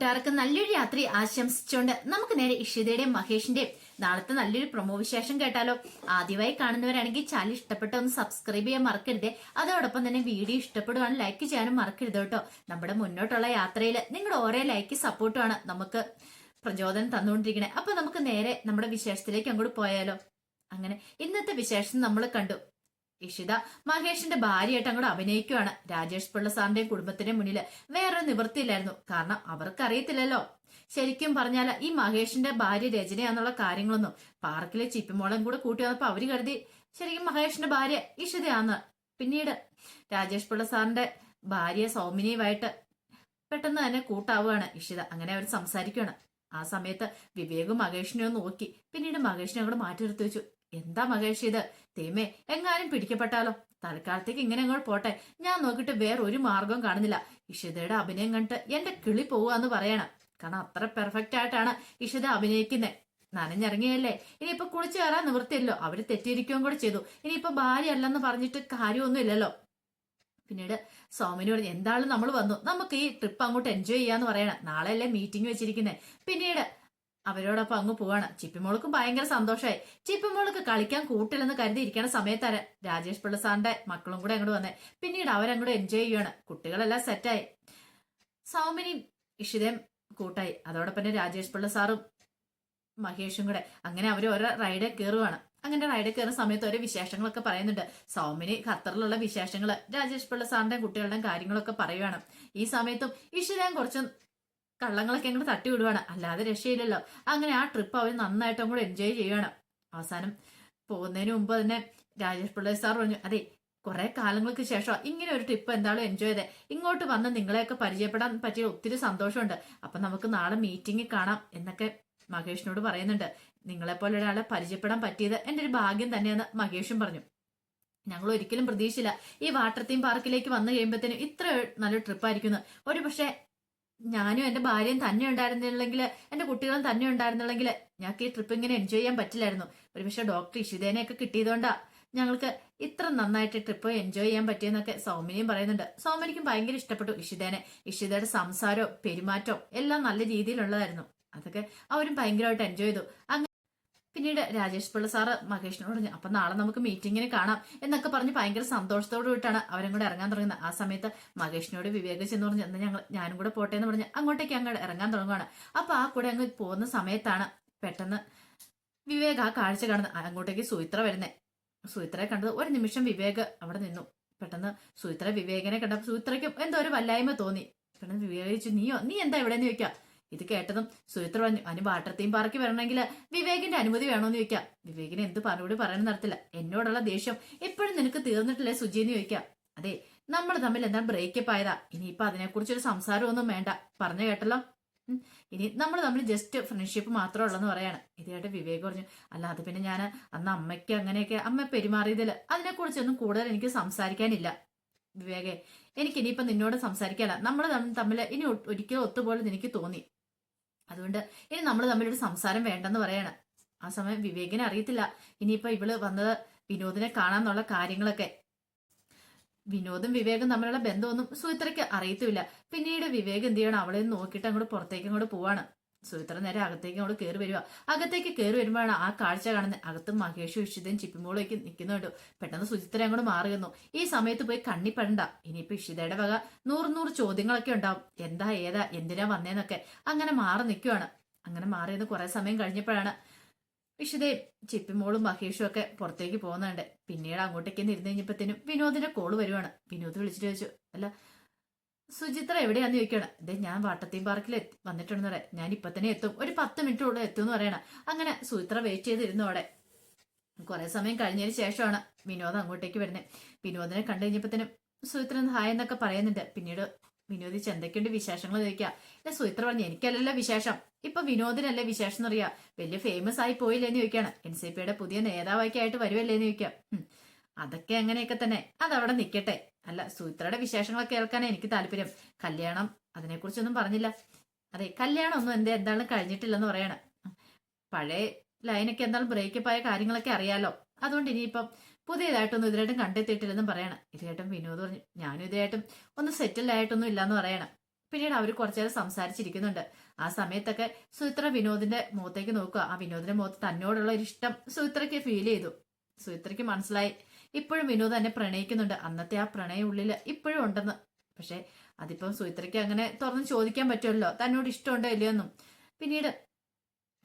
കൂട്ടുകാർക്ക് നല്ലൊരു രാത്രി ആശംസിച്ചുകൊണ്ട് നമുക്ക് നേരെ ഇഷിതയുടെയും മഹേഷിന്റെയും നാളത്തെ നല്ലൊരു പ്രൊമോ വിശേഷം കേട്ടാലോ. ആദ്യമായി കാണുന്നവരാണെങ്കിൽ ചാനൽ ഇഷ്ടപ്പെട്ട ഒന്ന് സബ്സ്ക്രൈബ് ചെയ്യാൻ മറക്കരുത്. അതോടൊപ്പം തന്നെ വീഡിയോ ഇഷ്ടപ്പെടുവാണ് ലൈക്ക് ചെയ്യാനും മറക്കരുത് കേട്ടോ. നമ്മുടെ മുന്നോട്ടുള്ള യാത്രയിൽ നിങ്ങളുടെ ഓരോ ലൈക്ക് സപ്പോർട്ടുമാണ് നമുക്ക് പ്രചോദനം തന്നുകൊണ്ടിരിക്കണേ. അപ്പൊ നമുക്ക് നേരെ നമ്മുടെ വിശേഷത്തിലേക്ക് അങ്ങോട്ട് പോയാലോ. അങ്ങനെ ഇന്നത്തെ വിശേഷം നമ്മൾ കണ്ടു. ഇഷിത മഹേഷിന്റെ ഭാര്യയായിട്ട് അങ്ങോട്ട് അഭിനയിക്കുവാണ്. രാജേഷ് പിള്ള സാറിന്റെയും കുടുംബത്തിന്റെ മുന്നിൽ വേറൊരു നിവൃത്തിയില്ലായിരുന്നു. കാരണം അവർക്ക് അറിയത്തില്ലല്ലോ ശരിക്കും പറഞ്ഞാൽ ഈ മഹേഷിന്റെ ഭാര്യ രചനയാന്നുള്ള കാര്യങ്ങളൊന്നും പാർക്കിലെ ചിപ്പിമോളം കൂടെ കൂട്ടി വന്നപ്പോ അവർ കരുതി ശരിക്കും മഹേഷിന്റെ ഭാര്യ ഇഷിതയാന്ന്. പിന്നീട് രാജേഷ് പിള്ള സാറിന്റെ ഭാര്യ സൗമിനിയുമായിട്ട് പെട്ടെന്ന് തന്നെ കൂട്ടാവുകയാണ് ഇഷിത. അങ്ങനെ അവർ സംസാരിക്കുകയാണ് ആ സമയത്ത് വിവേകും മഹേഷിനെ നോക്കി. പിന്നീട് മഹേഷിനെ അങ്ങോട്ട് മാറ്റി നിർത്തി വെച്ചു. എന്താ മഹേഷ് ഇത്? തേമേ എങ്ങാനും പിടിക്കപ്പെട്ടാലോ? തൽക്കാലത്തേക്ക് ഇങ്ങനെ അങ്ങോട്ട് പോട്ടെ. ഞാൻ നോക്കിയിട്ട് വേറെ ഒരു മാർഗവും കാണുന്നില്ല. ഇഷിതയുടെ അഭിനയം കണ്ടിട്ട് എന്റെ കിളി പോവാന്ന് പറയണം. കാരണം അത്ര പെർഫെക്റ്റ് ആയിട്ടാണ് ഇഷിത അഭിനയിക്കുന്നത് നനഞ്ഞിറങ്ങിയല്ലേ? ഇനിയിപ്പൊ കുളിച്ചു കയറാൻ നിവൃത്തിയല്ലോ. അവർ തെറ്റിയിരിക്കുകയും കൂടെ ചെയ്തു. ഇനിയിപ്പൊ ഭാര്യ അല്ലെന്ന് പറഞ്ഞിട്ട് കാര്യമൊന്നും ഇല്ലല്ലോ. പിന്നീട് സോമിനി പറഞ്ഞു എന്തായാലും നമ്മൾ വന്നു. നമുക്ക് ഈ ട്രിപ്പ് അങ്ങോട്ട് എൻജോയ് ചെയ്യാന്ന് പറയണം. നാളെ അല്ലേ മീറ്റിംഗ് വെച്ചിരിക്കുന്നത് പിന്നീട് അവരോടൊപ്പം അങ്ങ് പോവാണ്. ചിപ്പിമോൾക്കും ഭയങ്കര സന്തോഷമായി ചിപ്പിമോൾക്ക് കളിക്കാൻ കൂട്ടില്ലെന്ന് കരുതിയിരിക്കണ സമയത്താണ് രാജേഷ് പിള്ള സാറിന്റെ മക്കളും കൂടെ അങ്ങോട്ട് വന്നേ. പിന്നീട് അവരങ്ങോട്ട് എൻജോയ് ചെയ്യുകയാണ് കുട്ടികളെല്ലാം സെറ്റായി സൗമിനിയും ഇഷിതയും കൂട്ടായി. അതോടൊപ്പം തന്നെ രാജേഷ് പിള്ള സാറും മഹേഷും കൂടെ. അങ്ങനെ അവർ ഓരോ റൈഡ് കയറുവാണ്. അങ്ങനെ റൈഡ് കയറുന്ന സമയത്ത് ഓരോ വിശേഷങ്ങളൊക്കെ പറയുന്നുണ്ട്. സൗമിനി ഖത്തറിലുള്ള വിശേഷങ്ങൾ രാജേഷ് പിള്ള സാറിന്റെയും കുട്ടികളുടെയും കാര്യങ്ങളൊക്കെ പറയുവാണ്. ഈ സമയത്തും ഇഷിതയും കുറച്ച് കള്ളങ്ങളൊക്കെ അങ്ങോട്ട് തട്ടി വിടുവാണ്. അല്ലാതെ രക്ഷയില്ലല്ലോ. അങ്ങനെ ആ ട്രിപ്പ് അവർ നന്നായിട്ടും കൂടെ എൻജോയ് ചെയ്യുവാണ്. അവസാനം പോകുന്നതിന് മുമ്പ് തന്നെ രാജേഷ് പിള്ളേ സാർ പറഞ്ഞു അതെ കുറെ കാലങ്ങൾക്ക് ശേഷം ഇങ്ങനെ ഒരു ട്രിപ്പ് എന്തായാലും എൻജോയ് ചെയ്തേ. ഇങ്ങോട്ട് വന്ന് നിങ്ങളെയൊക്കെ പരിചയപ്പെടാൻ പറ്റിയ ഒത്തിരി സന്തോഷമുണ്ട്. അപ്പൊ നമുക്ക് നാളെ മീറ്റിംഗിൽ കാണാം എന്നൊക്കെ മഹേഷിനോട് പറയുന്നുണ്ട്. നിങ്ങളെപ്പോലെ ഒരാളെ പരിചയപ്പെടാൻ പറ്റിയത് എന്റെ ഒരു ഭാഗ്യം തന്നെയെന്ന് മഹേഷും പറഞ്ഞു. ഞങ്ങൾ ഒരിക്കലും പ്രതീക്ഷിച്ചില്ല. ഈ വാട്ടർ തീം പാർക്കിലേക്ക് വന്നു കഴിയുമ്പോഴത്തേനും ഇത്ര നല്ലൊരു ട്രിപ്പായിരിക്കുന്നു ഒരു പക്ഷേ ഞാനും എന്റെ ഭാര്യയും തന്നെ ഉണ്ടായിരുന്നില്ലെങ്കിൽ എന്റെ കുട്ടികളും തന്നെ ഉണ്ടായിരുന്നില്ലെങ്കിൽ ഞങ്ങൾക്ക് ഈ ട്രിപ്പ് ഇങ്ങനെ എൻജോയ് ചെയ്യാൻ പറ്റില്ലായിരുന്നു. ഒരുപക്ഷെ ഡോക്ടർ ഇഷിതേനെയൊക്കെ കിട്ടിയതുകൊണ്ടാ ഞങ്ങൾക്ക് ഇത്ര നന്നായിട്ട് ട്രിപ്പ് എൻജോയ് ചെയ്യാൻ പറ്റിയെന്നൊക്കെ സൗമിനിയും പറയുന്നുണ്ട്. സൗമിനിക്കും ഭയങ്കര ഇഷ്ടപ്പെട്ടു ഇഷിതേനെ. ഇഷിതയുടെ സംസാരവും പെരുമാറ്റവും എല്ലാം നല്ല രീതിയിലുള്ളതായിരുന്നു. അതൊക്കെ അവരും ഭയങ്കരമായിട്ട് എൻജോയ് ചെയ്തു. പിന്നീട് രാജേഷ് പിള്ള സാറ് മഹേഷിനോട് പറഞ്ഞു അപ്പൊ നാളെ നമുക്ക് മീറ്റിങ്ങിന് കാണാം എന്നൊക്കെ പറഞ്ഞ് ഭയങ്കര സന്തോഷത്തോടു കൂട്ടാണ് അവരും കൂടെ ഇറങ്ങാൻ തുടങ്ങുന്നത്. ആ സമയത്ത് മഹേഷിനോട് വിവേക ചെന്ന് പറഞ്ഞു എന്നാൽ ഞങ്ങൾ ഞാനും കൂടെ പോട്ടെ എന്ന് പറഞ്ഞ് അങ്ങോട്ടേക്ക് അങ്ങോട്ട് ഇറങ്ങാൻ തുടങ്ങുകയാണ് അപ്പൊ ആ കൂടെ അങ്ങ് പോകുന്ന സമയത്താണ് പെട്ടെന്ന് വിവേക് ആ കാഴ്ച കാണുന്നത്. അങ്ങോട്ടേക്ക് സുയിത്ര വരുന്നേ. സുയിത്രയെ കണ്ടത് ഒരു നിമിഷം വിവേക് അവിടെ നിന്നു. പെട്ടെന്ന് സുയിത്ര വിവേകനെ കണ്ടപ്പോൾ സുയിത്രയ്ക്കും എന്തോ ഒരു വല്ലായ്മ തോന്നി. പെട്ടെന്ന് വിവേകിച്ചു നീയോ നീ എന്താ ഇവിടെ നിന്ന് ചോദിക്കാം? ഇത് കേട്ടതും സുചിത്ര പറഞ്ഞു അനു വാട്ടർ പാറയ്ക്ക് വരണമെങ്കിൽ വിവേകിന്റെ അനുമതി വേണോന്ന് ചോദിക്കാം. വിവേകിനെ എന്ത് പറഞ്ഞുകൂടി പറയാൻ നടത്തില്ല എന്നോടുള്ള ദേഷ്യം എപ്പോഴും നിനക്ക് തീർന്നിട്ടില്ലേ സുജി എന്ന് ചോദിക്കാം. അതെ നമ്മൾ തമ്മിൽ എന്താ ബ്രേക്കപ്പ് ആയതാ? ഇനിയിപ്പൊ അതിനെക്കുറിച്ചൊരു സംസാരമൊന്നും വേണ്ട. പറഞ്ഞു കേട്ടല്ലോ? ഇനി നമ്മൾ തമ്മിൽ ജസ്റ്റ് ഫ്രണ്ട്ഷിപ്പ് മാത്രമേ ഉള്ളെന്ന് പറയാണ്. ഇത് കേട്ട് വിവേക് പറഞ്ഞു അല്ല അത് പിന്നെ ഞാൻ അന്ന് അമ്മയ്ക്ക് അങ്ങനെയൊക്കെ അമ്മ പെരുമാറിയതിൽ അതിനെക്കുറിച്ചൊന്നും കൂടുതൽ എനിക്ക് സംസാരിക്കാനില്ല. വിവേകെ എനിക്ക് ഇനിയിപ്പൊ നിന്നോട് സംസാരിക്കാനില്ല നമ്മൾ തമ്മിൽ ഇനി ഒരിക്കലും ഒത്തുപോലെ എനിക്ക് തോന്നി. അതുകൊണ്ട് ഇനി നമ്മൾ തമ്മിലൊരു സംസാരം വേണ്ടെന്ന് പറയാണ്. ആ സമയം വിവേകിനെ അറിയത്തില്ല. ഇനിയിപ്പോ ഇവൾ വന്നത് വിനോദിനെ കാണാന്നുള്ള കാര്യങ്ങളൊക്കെ. വിനോദും വിവേകും തമ്മിലുള്ള ബന്ധമൊന്നും സുഹിത്രയ്ക്ക് അറിയത്തുമില്ല. പിന്നീട് വിവേക് എന്ത് ചെയ്യണം? അവളെ നോക്കിയിട്ട് അങ്ങോട്ട് പുറത്തേക്ക് അങ്ങോട്ട് പോവാണ്. സുഹിത്ര നേരെ അകത്തേക്ക് അങ്ങോട്ട് കയറി വരിക. അകത്തേക്ക് കയറി വരുമ്പോഴാണ് ആ കാഴ്ച കാണുന്നത്. അകത്ത് മഹേഷും ഇഷിതയും ചിപ്പിമോളേക്ക് നിൽക്കുന്നുണ്ട് പെട്ടെന്ന് സുചിത്ര അങ്ങോട്ട് മാറുകുന്നു ഈ സമയത്ത് പോയി കണ്ണിപ്പെടണ്ട ഇനിയിപ്പോ ഇഷിതയുടെ വക നൂറ് നൂറ് ചോദ്യങ്ങളൊക്കെ ഉണ്ടാവും. എന്താ ഏതാ? എന്തിനാ വന്നേന്നൊക്കെ. അങ്ങനെ മാറി നിൽക്കുവാണ്. അങ്ങനെ മാറിയെന്ന് കുറെ സമയം കഴിഞ്ഞപ്പോഴാണ് ഇഷിതയും ചിപ്പിമോളും മഹേഷും ഒക്കെ പുറത്തേക്ക് പോകുന്നുണ്ട്. പിന്നീട് അങ്ങോട്ടേക്ക് ഇരുന്ന് കഴിഞ്ഞപ്പോഴത്തേനും വിനോദിന്റെ കോൾ വരുവാണ്. വിനോദ് വിളിച്ചിട്ട് ചോദിച്ചു അല്ല സുചിത്ര എവിടെയാന്ന് ചോദിക്കണം ഇതേ ഞാൻ വാട്ടത്തീം പാർക്കിൽ വന്നിട്ടുണ്ടെന്ന് പറയാം. ഞാൻ ഇപ്പൊ തന്നെ എത്തും. ഒരു പത്ത് മിനിറ്റ് ഉള്ളിൽ എത്തും എന്ന് പറയണം. അങ്ങനെ സുചിത്ര വെയിറ്റ് ചെയ്തിരുന്നു അവിടെ. കുറെ സമയം കഴിഞ്ഞതിന് ശേഷമാണ് വിനോദ് അങ്ങോട്ടേക്ക് വരുന്നത് വിനോദിനെ കണ്ടു കഴിഞ്ഞപ്പോഴത്തേനും സുചിത്ര ഹായ് എന്നൊക്കെ പറയുന്നുണ്ട്. പിന്നീട് വിനോദി എന്തൊക്കെയുണ്ട് വിശേഷങ്ങൾ ചോദിക്കുക. ഇല്ല സുചിത്ര പറഞ്ഞു എനിക്കല്ലല്ലോ വിശേഷം. ഇപ്പൊ വിനോദിനല്ലേ വിശേഷം എന്നറിയാ. വലിയ ഫേമസ് ആയി പോയില്ലേന്ന് ചോദിക്കാണ് എൻ സി പിയുടെ പുതിയ നേതാവൊക്കെ ആയിട്ട് വരുമല്ലേന്ന് ചോദിക്കാം. അതൊക്കെ അങ്ങനെയൊക്കെ തന്നെ. അതവിടെ നിൽക്കട്ടെ അല്ല സൂത്രയുടെ വിശേഷങ്ങളൊക്കെ കേൾക്കാൻ എനിക്ക് താല്പര്യം. കല്യാണം അതിനെക്കുറിച്ചൊന്നും പറഞ്ഞില്ല. അതെ കല്യാണം ഒന്നും എന്താ എന്താണ് കഴിഞ്ഞിട്ടില്ലെന്ന് പറയണം. പഴയ ലൈനൊക്കെ എന്തായാലും ബ്രേക്കപ്പ് ആയ കാര്യങ്ങളൊക്കെ അറിയാലോ. അതുകൊണ്ട് ഇനിയിപ്പം പുതിയതായിട്ടൊന്നും ഇതിനായിട്ടും കണ്ടെത്തിയിട്ടില്ലെന്നും പറയണം. ഇതിനായിട്ടും വിനോദ് പറഞ്ഞു ഞാനും ഇതായിട്ടും ഒന്ന് സെറ്റിൽ ആയിട്ടൊന്നും ഇല്ലാന്ന് പറയണം. പിന്നീട് അവർ കുറച്ചേരം സംസാരിച്ചിരിക്കുന്നുണ്ട്. ആ സമയത്തൊക്കെ സുമിത്ര വിനോദിന്റെ മുഖത്തേക്ക് നോക്കുക. ആ വിനോദിന്റെ മുഖത്ത് തന്നോടുള്ള ഒരു ഇഷ്ടം സുമിത്രയ്ക്ക് ഫീൽ ചെയ്തു. സുമിത്രയ്ക്ക് മനസ്സിലായി. ഇപ്പോഴും വിനോദ് എന്നെ പ്രണയിക്കുന്നുണ്ട്. അന്നത്തെ ആ പ്രണയം ഉള്ളിൽ ഇപ്പോഴും ഉണ്ടെന്ന്. പക്ഷെ അതിപ്പം സുമിത്രയ്ക്ക് അങ്ങനെ തുറന്ന് ചോദിക്കാൻ പറ്റുമല്ലോ? തന്നോട് ഇഷ്ടമുണ്ടോ ഇല്ലയോ എന്നും പിന്നീട്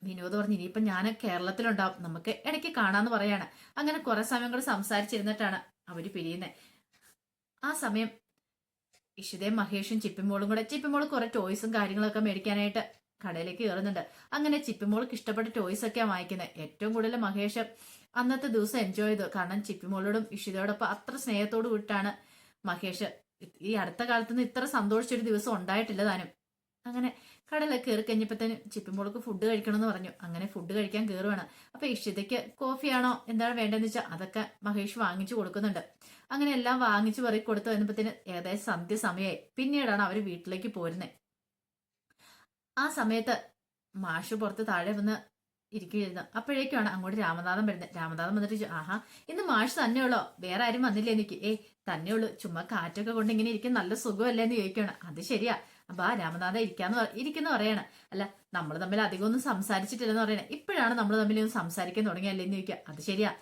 വിനോദ് പറഞ്ഞു ഇനിയിപ്പം ഞാൻ കേരളത്തിലുണ്ടാവും. നമുക്ക് ഇടയ്ക്ക് കാണാന്ന് പറയാണ്. അങ്ങനെ കുറെ സമയം കൂടെ സംസാരിച്ചിരുന്നിട്ടാണ് അവർ പിരിയുന്നത് ആ സമയം ഇഷിതയും മഹേഷും ചിപ്പിമോളും കൂടെ ചിപ്പിമോൾ കുറെ ടോയ്സും കാര്യങ്ങളൊക്കെ മേടിക്കാനായിട്ട് കടയിലേക്ക് കയറുന്നുണ്ട്. അങ്ങനെ ചിപ്പിമോൾക്ക് ഇഷ്ടപ്പെട്ട ടോയ്സ് ഒക്കെയാണ് വാങ്ങിക്കുന്നത് ഏറ്റവും കൂടുതൽ മഹേഷ് അന്നത്തെ ദിവസം എൻജോയ് ചെയ്തു. കാരണം ചിപ്പിമോളോടും ഇഷിതയോടൊപ്പം അത്ര സ്നേഹത്തോട് വിട്ടാണ് മഹേഷ്. ഈ അടുത്ത കാലത്തൊന്നും ഇത്ര സന്തോഷിച്ചൊരു ദിവസം ഉണ്ടായിട്ടില്ല താനും. അങ്ങനെ കടലൊക്കെ കയറി കഴിഞ്ഞപ്പോഴത്തേനും ചിപ്പിമോൾക്ക് ഫുഡ് കഴിക്കണം എന്ന് പറഞ്ഞു. അങ്ങനെ ഫുഡ് കഴിക്കാൻ കയറുവാണ്. അപ്പൊ ഇഷിതയ്ക്ക് കോഫിയാണോ എന്താണ് വേണ്ടതെന്ന് വെച്ചാൽ അതൊക്കെ മഹേഷ് വാങ്ങിച്ചു കൊടുക്കുന്നുണ്ട്. അങ്ങനെ എല്ലാം വാങ്ങിച്ചു പറയി കൊടുത്തു വന്നപ്പോഴത്തേന് ഏകദേശം സന്ധ്യ സമയമായി പിന്നീടാണ് അവർ വീട്ടിലേക്ക് പോരുന്നത് ആ സമയത്ത് മാഷ് പുറത്ത് താഴെ വന്ന് ഇരിക്കുകയായിരുന്നു അപ്പോഴേക്കാണ് അങ്ങോട്ട് രാമനാഥൻ വരുന്നത്. രാമനാഥൻ വന്നിട്ട് ആഹാ ഇന്ന് മാഷ് തന്നെയുള്ളോ? വേറെ ആരും വന്നില്ലേ എനിക്ക്? ഏയ് തന്നെയുള്ളൂ. ചുമ്മാ കാറ്റൊക്കെ കൊണ്ട് ഇങ്ങനെ ഇരിക്കും നല്ല സുഖമല്ലേ? എന്ന് ചോദിക്കുകയാണ് അത് ശരിയാ. അപ്പൊ ആ രാമനാഥ ഇരിക്കാന്ന് ഇരിക്കുന്ന പറയാണ്. അല്ല നമ്മൾ തമ്മിൽ അധികം ഒന്നും സംസാരിച്ചിട്ടില്ലെന്ന് പറയണേ. ഇപ്പോഴാണ് നമ്മൾ തമ്മിൽ ഒന്ന് സംസാരിക്കാൻ തുടങ്ങിയല്ലേ? എന്ന് ചോദിക്കുക. അത് ശരിയാ.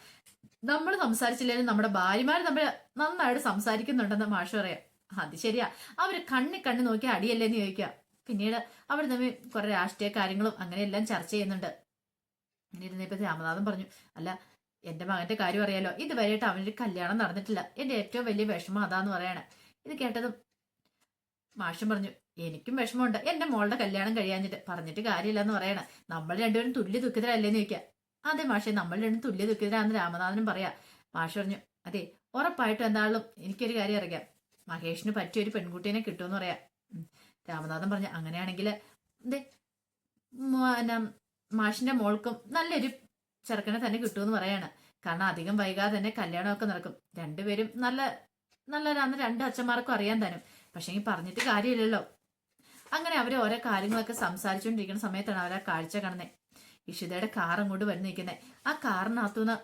നമ്മൾ സംസാരിച്ചില്ലെങ്കിലും നമ്മുടെ ഭാര്യമാർ തമ്മിൽ നന്നായിട്ട് സംസാരിക്കുന്നുണ്ടെന്ന് മാഷ് പറയാം. അത് ശരിയാ. അവർ കണ്ണി കണ്ണി നോക്കി അടിയല്ലേ? എന്ന് ചോദിക്കുക. പിന്നീട് അവർ തമ്മിൽ കുറെ രാഷ്ട്രീയ കാര്യങ്ങളും അങ്ങനെയെല്ലാം ചർച്ച ചെയ്യുന്നുണ്ട്. അങ്ങനെ ഇരുന്നപ്പോ രാമനാഥൻ പറഞ്ഞു അല്ല എന്റെ മകന്റെ കാര്യം അറിയാലോ. ഇതുവരെയായിട്ട് അവനൊരു കല്യാണം നടന്നിട്ടില്ല. എന്റെ ഏറ്റവും വലിയ വിഷമം അതാന്ന് പറയാണ്. ഇത് കേട്ടതും മാഷും പറഞ്ഞു എനിക്കും വിഷമമുണ്ട്. എന്റെ മോളുടെ കല്യാണം കഴിയാഞ്ഞിട്ട്. പറഞ്ഞിട്ട് കാര്യമില്ലെന്ന് പറയണ. നമ്മൾ രണ്ടുപേരും തുല്യ ദുഃഖിതരല്ലേന്ന് ചോദിക്കാം. അതെ മാഷെ നമ്മൾ രണ്ടും തുല്യ ദുഃഖിതരാണെന്ന് രാമനാഥനും പറയാ. മാഷ് പറഞ്ഞു അതെ ഉറപ്പായിട്ടും എന്താളും എനിക്കൊരു കാര്യം അറിയാം. മഹേഷിന് പറ്റിയ ഒരു പെൺകുട്ടീനെ കിട്ടുമെന്ന് പറയാം. രാമനാഥൻ പറഞ്ഞു അങ്ങനെയാണെങ്കിൽ എന്തേ മാഷിന്റെ മോൾക്കും നല്ലൊരു ചെറുക്കനെ തന്നെ കിട്ടുമെന്ന് പറയാണ്. കാരണം അധികം വൈകാതെ തന്നെ കല്യാണമൊക്കെ നടക്കും. രണ്ടുപേരും നല്ല നല്ലവരാന്ന് രണ്ട് അച്ഛന്മാർക്കും അറിയാൻ തരും. പക്ഷെ പറഞ്ഞിട്ട് കാര്യമില്ലല്ലോ. അങ്ങനെ അവർ ഓരോ കാര്യങ്ങളൊക്കെ സംസാരിച്ചുകൊണ്ടിരിക്കുന്ന സമയത്താണ് അവർ ആ കാഴ്ച കാണുന്നത് ഇഷിതയുടെ കാർ അങ്ങോട്ട് നിൽക്കുന്നത് ആ കാറിനകത്തുനിന്ന്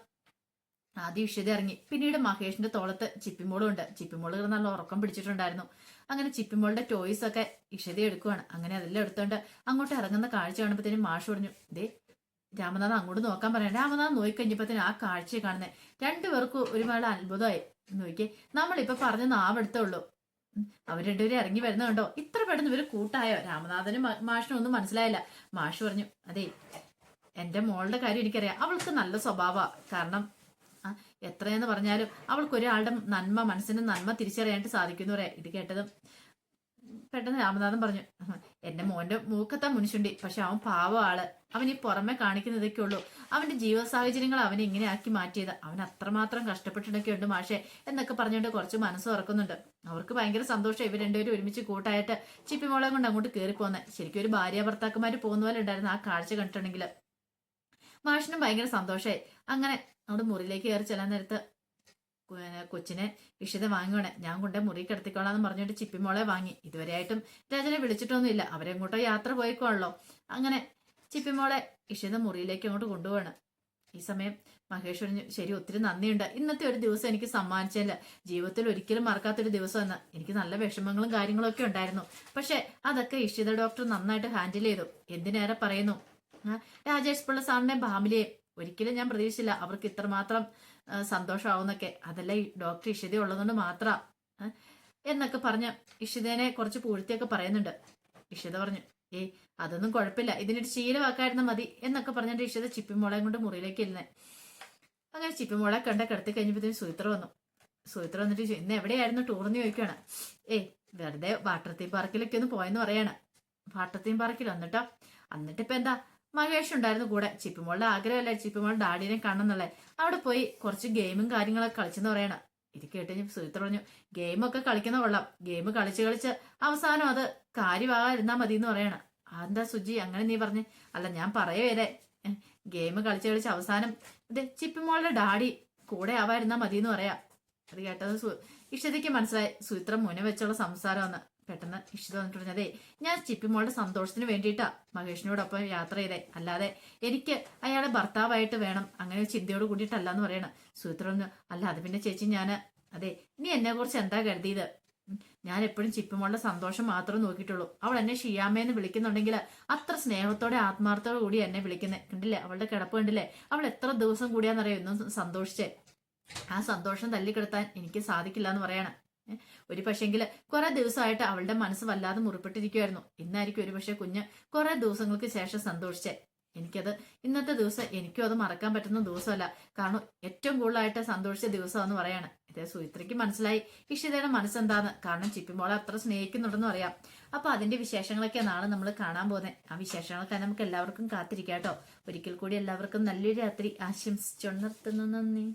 ആദ്യം ഇഷിത ഇറങ്ങി. പിന്നീട് മഹേഷിന്റെ തോളത്ത് ചിപ്പിമോളും ഉണ്ട് ചിപ്പിമോൾ നല്ല ഉറക്കം പിടിച്ചിട്ടുണ്ടായിരുന്നു. അങ്ങനെ ചിപ്പിമോളുടെ ടോയ്സ് ഒക്കെ ഇഷിത എടുക്കുവാണ്. അങ്ങനെ അതെല്ലാം എടുത്തോണ്ട് അങ്ങോട്ട് ഇറങ്ങുന്ന കാഴ്ച കാണുമ്പോഴത്തേനും മാഷ് പറഞ്ഞു ദേ രാമനാഥ് അങ്ങോട്ട് നോക്കാൻ പറയാം. രാമനാഥ് നോക്കിക്കഴിഞ്ഞപ്പോഴത്തേനും ആ കാഴ്ച കാണുന്നത് രണ്ടുപേർക്കും ഒരുപാട് അത്ഭുതമായി. നോക്കി നമ്മളിപ്പൊ പറഞ്ഞ നാവെടുത്തേ ഉള്ളൂ. ഉം. അവർ രണ്ടുപേരും ഇറങ്ങി വരുന്നുണ്ടോ ഇത്ര പെട്ടെന്ന് ഇവർ കൂട്ടായോ? രാമനാഥനും മാഷിനും ഒന്നും മനസ്സിലായില്ല. മാഷ് പറഞ്ഞു അതെ എന്റെ മോളുടെ കാര്യം എനിക്കറിയാം. അവൾക്ക് നല്ല സ്വഭാവ കാരണം എത്രയെന്ന് പറഞ്ഞാലും അവൾക്ക് ഒരാളുടെ നന്മ മനസ്സിന് നന്മ തിരിച്ചറിയാനായിട്ട് സാധിക്കുന്നു പറയാം. ഇത് കേട്ടതും പെട്ടെന്ന് രാമനാഥൻ പറഞ്ഞു എന്റെ മോന്റെ മൂക്കത്ത മുനിശുണ്ടി. പക്ഷെ അവൻ പാവ ആൾ അവൻ ഈ പുറമെ കാണിക്കുന്നതൊക്കെ ഉള്ളൂ അവന്റെ ജീവിത സാഹചര്യങ്ങൾ അവനെ ഇങ്ങനെ ആക്കി മാറ്റിയത്. അവൻ അത്രമാത്രം കഷ്ടപ്പെട്ടിട്ടൊക്കെ ഉണ്ട് മാഷെ എന്നൊക്കെ പറഞ്ഞുകൊണ്ട് കുറച്ച് മനസ്സ് ഉറക്കുന്നുണ്ട് അവർക്ക് ഭയങ്കര സന്തോഷം ഇവർ രണ്ടുപേരും ഒരുമിച്ച് കൂട്ടായിട്ട് ചിപ്പിമോളെ കൊണ്ട് അങ്ങോട്ട് കയറി പോകുന്നത് ശരിക്കും ഒരു ഭാര്യ ഭർത്താക്കന്മാര് പോകുന്ന പോലെ ഉണ്ടായിരുന്നു ആ കാഴ്ച കണ്ടിട്ടുണ്ടെങ്കിൽ മാഷിനും ഭയങ്കര സന്തോഷമായി അങ്ങനെ അവിടെ മുറിയിലേക്ക് കയറി ചെല്ലാൻ നേരത്ത് കൊച്ചിനെ ഇഷിത വാങ്ങുവാണ് ഞാൻ കൊണ്ടേ മുറി കിടത്തിക്കോളാന്ന് പറഞ്ഞിട്ട് ചിപ്പിമോളെ വാങ്ങി. ഇതുവരെയായിട്ടും രാജനെ വിളിച്ചിട്ടൊന്നുമില്ല. അവരെങ്ങോട്ടോ യാത്ര പോയിക്കോളല്ലോ അങ്ങനെ ചിപ്പിമോളെ ഇഷിത മുറിയിലേക്ക് അങ്ങോട്ട് കൊണ്ടുപോകണം ഈ സമയം മഹേഷ് പറഞ്ഞു ശരി ഒത്തിരി നന്ദിയുണ്ട്. ഇന്നത്തെ ഒരു ദിവസം എനിക്ക് സമ്മാനിച്ചല്ല ജീവിതത്തിൽ ഒരിക്കലും മറക്കാത്തൊരു ദിവസം എന്ന് എനിക്ക് നല്ല വിഷമങ്ങളും കാര്യങ്ങളും ഒക്കെ ഉണ്ടായിരുന്നു. പക്ഷെ അതൊക്കെ ഇഷിത ഡോക്ടർ നന്നായിട്ട് ഹാൻഡിൽ ചെയ്തു. എന്തിനേറെ പറയുന്നു? രാജേഷ് പിള്ള സാറിന്റെ ഫാമിലിയെ ഒരിക്കലും ഞാൻ പ്രതീക്ഷിച്ചില്ല. അവർക്ക് ഇത്രമാത്രം സന്തോഷമാവുന്നൊക്കെ. അതല്ല ഈ ഡോക്ടർ ഇഷിത ഉള്ളതുകൊണ്ട് മാത്ര എന്നൊക്കെ പറഞ്ഞ് ഇഷിതേനെ കുറച്ച് പൂഴ്ത്തിയൊക്കെ പറയുന്നുണ്ട്. ഇഷിത പറഞ്ഞു ഏയ് അതൊന്നും കുഴപ്പമില്ല. ഇതിനൊരു ശീലമാക്കായിരുന്നു മതി എന്നൊക്കെ പറഞ്ഞിട്ട് ഇഷിത ചിപ്പിമോളെയും കൊണ്ട് മുറിയിലേക്ക് ഇരുന്നേ. അങ്ങനെ ചിപ്പിമോളെ കണ്ട കിടത്തി കഴിഞ്ഞപ്പോഴത്തേക്കും സുഹിത്ര വന്നു. സുഹിത്ര വന്നിട്ട് ഇന്ന് എവിടെയായിരുന്നു ടൂറെന്ന് ചോദിക്കുകയാണ് ഏയ് വെറുതെ വാട്ടർ തീം പാർക്കിലൊക്കെ ഒന്ന് പോയെന്ന് പറയാണ്. വാട്ടർ തീം പാർക്കിൽ വന്നിട്ടോ എന്നിട്ടിപ്പോ എന്താ? മഹേഷ് ഉണ്ടായിരുന്നു കൂടെ. ചിപ്പിമോളുടെ ആഗ്രഹമല്ലേ ചിപ്പിമോൾ ഡാഡിനെ കാണുന്നുള്ളേ. അവിടെ പോയി കുറച്ച് ഗെയിമും കാര്യങ്ങളൊക്കെ കളിച്ചെന്ന് പറയണം. ഇത് കേട്ട് സുഹിത്ര പറഞ്ഞു ഗെയിമൊക്കെ കളിക്കുന്ന കൊള്ളാം. ഗെയിം കളിച്ച് കളിച്ച് അവസാനം അത് കാര്യമാകാതിരുന്നാ മതി എന്ന് പറയണ. എന്താ സുജി? അങ്ങനെ നീ പറഞ്ഞു. അല്ല ഞാൻ പറയുവേ ഗെയിം കളിച്ച് കളിച്ച് അവസാനം ഇത് ചിപ്പിമോളുടെ ഡാഡി കൂടെ ആവാതിരുന്നാ മതി എന്ന് പറയാം. അത് കേട്ടത് സു ഇഷിതയ്ക്ക് മനസ്സിലായി. സുഹിത്ര മുന വെച്ചുള്ള സംസാരമെന്ന് പെട്ടെന്ന് ഇഷിത വന്നിട്ട് പറഞ്ഞു അതെ ഞാൻ ചിപ്പിമോളുടെ സന്തോഷത്തിന് വേണ്ടിയിട്ടാ മഹേഷിനോടൊപ്പം യാത്ര ചെയ്തേ. അല്ലാതെ എനിക്ക് അയാളെ ഭർത്താവായിട്ട് വേണം. അങ്ങനെ ചിന്തയോട് കൂടിയിട്ടല്ല എന്ന് പറയണം. സുഹിത്ര അല്ല അത് പിന്നെ ചേച്ചി ഞാൻ അതെ നീ എന്നെ കുറിച്ച് എന്താ കരുതിയത്? ഞാൻ എപ്പോഴും ചിപ്പിമോളുടെ സന്തോഷം മാത്രമേ നോക്കിയിട്ടുള്ളൂ. അവൾ എന്നെ ഷിയാമേന്ന് വിളിക്കുന്നുണ്ടെങ്കിൽ അത്ര സ്നേഹത്തോടെ ആത്മാർത്ഥത്തോടെ കൂടി എന്നെ വിളിക്കുന്നത് കണ്ടില്ലേ? അവളുടെ കിടപ്പ് കണ്ടില്ലേ? അവൾ എത്ര ദിവസം കൂടിയാന്നറിയോ? ഇന്നും സന്തോഷിച്ചേ. ആ സന്തോഷം തല്ലിക്കെടുത്താൻ എനിക്ക് സാധിക്കില്ല എന്ന് പറയണം. ഒരു പക്ഷെങ്കിൽ കുറെ ദിവസമായിട്ട് അവളുടെ മനസ്സ് വല്ലാതെ മുറിപ്പെട്ടിരിക്കുമായിരുന്നു ഇന്നായിരിക്കും ഒരു പക്ഷെ കുഞ്ഞ് കുറെ ദിവസങ്ങൾക്ക് ശേഷം സന്തോഷിച്ചേ. എനിക്കത് ഇന്നത്തെ ദിവസം എനിക്കും അത് മറക്കാൻ പറ്റുന്ന ദിവസമല്ല. കാരണം ഏറ്റവും കൂടുതലായിട്ട് സന്തോഷിച്ച ദിവസമെന്ന് പറയാണ്. ഇതേ സുയിത്രയ്ക്ക് മനസ്സിലായി. ഇഷിതയുടെ മനസ്സെന്താന്ന്? കാരണം ചിപ്പിമോളെ അത്ര സ്നേഹിക്കുന്നുണ്ടെന്ന് അറിയാം അപ്പൊ അതിന്റെ വിശേഷങ്ങളൊക്കെ നാളെ നമ്മൾ കാണാൻ പോകുന്നത് ആ വിശേഷങ്ങളൊക്കെ നമുക്ക് എല്ലാവർക്കും കാത്തിരിക്കാം കേട്ടോ. ഒരിക്കൽ കൂടി എല്ലാവർക്കും നല്ലൊരു രാത്രി ആശംസിച്ചുണർത്തുന്നു. നന്ദി.